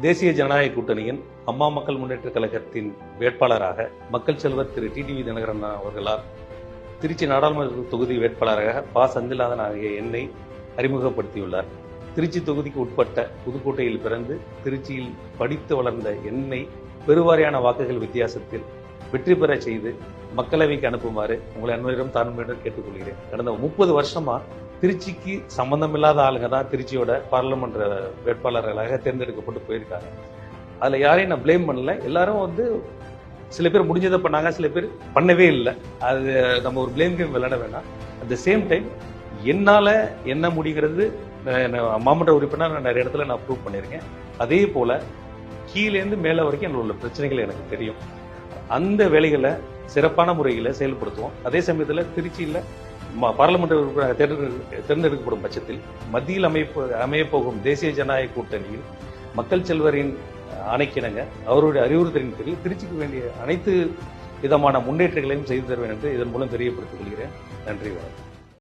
தேசிய ஜனநாயக கூட்டணியின் அம்மா மக்கள் முன்னேற்ற கழகத்தின் வேட்பாளராக மக்கள் செல்வர் திரு டிடிவி தினகரன் அவர்களால் திருச்சி நாடாளுமன்ற தொகுதி வேட்பாளராக பா. செந்தில்நாதன் ஆகிய என்னை அறிமுகப்படுத்தியுள்ளார். திருச்சி தொகுதிக்கு உட்பட்ட புதுக்கோட்டையில் பிறந்து திருச்சியில் படித்து வளர்ந்த என்னை பெருவாரியான வாக்குகள் வித்தியாசத்தில் வெற்றி பெற செய்து மக்களவைக்கு அனுப்புமாறு உங்களை அன்பரிடம் தாழ்மையிடம் கேட்டுக்கொள்கிறேன். கடந்த முப்பது வருஷமா திருச்சிக்கு சம்பந்தமில்லாத ஆளுங்க தான் திருச்சியோட பாராளுமன்ற வேட்பாளர்களாக தேர்ந்தெடுக்கப்பட்டு போயிருக்காங்க. அதில் யாரையும் நான் ப்ளேம் பண்ணல. எல்லாரும் வந்து சில பேர் முடிஞ்சதை பண்ணாங்க சில பேர் பண்ணவே இல்லை. அது நம்ம ஒரு ப்ளேம் கேம் விளையாட வேண்டாம் அட் த சேம் டைம் என்னால் என்ன முடிகிறது மாமன்ற உறுப்பினர் நான் நிறைய இடத்துல நான் ப்ரூவ் பண்ணியிருக்கேன். அதே போல் கீழேருந்து மேலே வரைக்கும் என்னோட உள்ள பிரச்சனைகள் எனக்கு தெரியும். அந்த வேலைகளை சிறப்பான முறையில் செயல்படுத்துவோம். அதே சமயத்தில் திருச்சியில் பாராளுமன்ற உறுப்பினராக தேர்ந்தெடு- தேர்ந்தெடுக்கப்படும் பட்சத்தில் மத்தியில் அமைப்பு அமையப்போகும் தேசிய ஜனநாயக கூட்டணியில் மக்கள் செல்வரின் அணைக்கிணங்க அவருடைய அறிவுறுத்தலின் பேரில் திருச்சிக்கு வேண்டிய அனைத்து விதமான முன்னேற்றங்களையும் செய்து தருவேன் என்று இதன் மூலம் தெரியப்படுத்திக் கொள்கிறேன். நன்றி வணக்கம்.